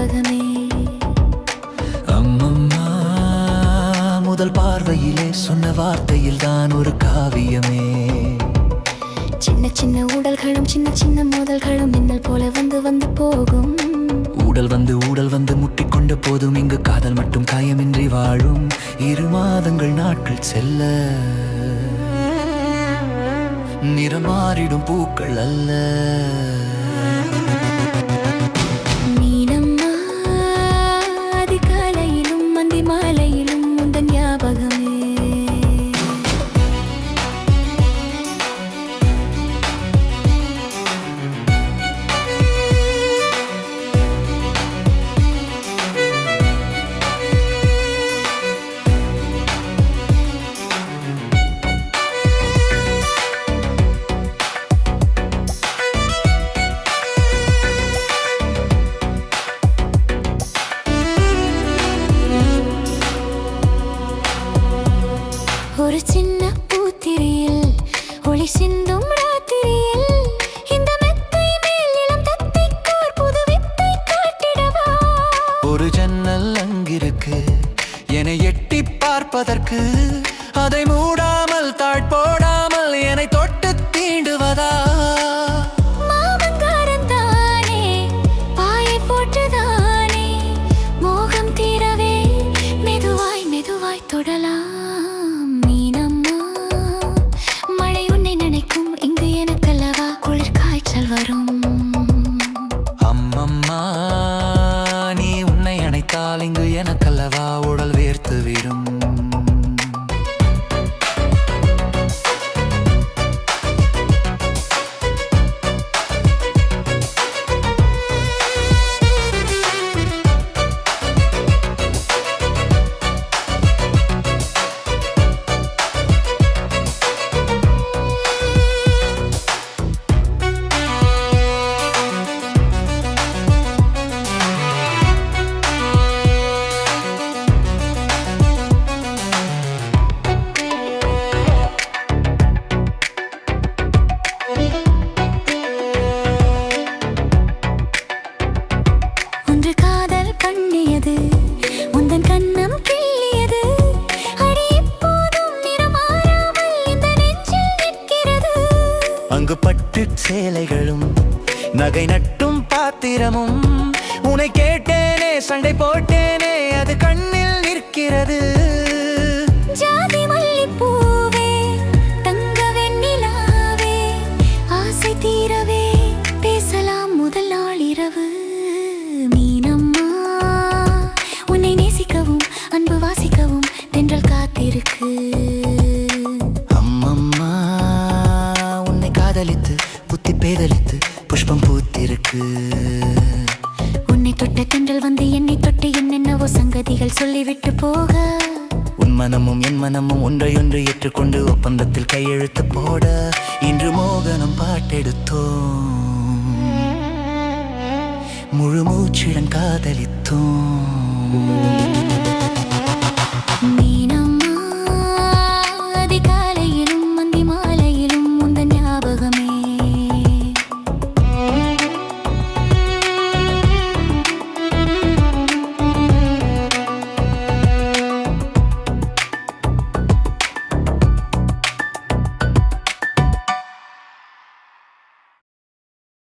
ஞாபகமே அம்மம்மா முதல் பார்வையிலே சொன்ன வார்த்தையில் தான் ஒரு காவியமே. சின்ன சின்ன உடல்களும் சின்ன சின்ன மோதல்களும் மின்னல் போல வந்து வந்து போகும். உடல் வந்து ஊடல் வந்து முட்டிக்கொண்ட போதும் இங்கு காதல் மட்டும் காயமின்றி வாழும். இரு மாதங்கள் நாட்கள் செல்ல நிறமாறிடும் பூக்கள் அல்ல. ஒரு சின்ன பூத்திரியில் ஒளி சிந்தும் ராத்திரியில் இந்த மெத்தை மேல் இளம் தத்தை கோர் புது வித்தை காட்டிடவா ஒரு ஜன்னல் அங்கிருக்கு என்னை எட்டி பார்ப்பதற்கு. அதை மூடாமல் தாழ்போடாமல் என்னை தொட்டு தீண்டுவதா? அங்கு பட்டு சேலைகளும் நகை நட்டும் பாத்திரமும். உன்னை கேட்டேனே சண்டை போட்டேனே அது கண்ணில் தொட்ட கண்டல் வந்து என்னை தொட்டு என்னென்னவோ சங்கதிகள் சொல்லிவிட்டு போக. உன் மனமும் என் மனமும் ஒன்றையொன்று ஏற்றுக்கொண்டு ஒப்பந்தத்தில் கையெழுத்து போட இன்று மோகனம் பாட்டெடுத்தோம். முழு மூச்சுடன் காதலித்தோம்.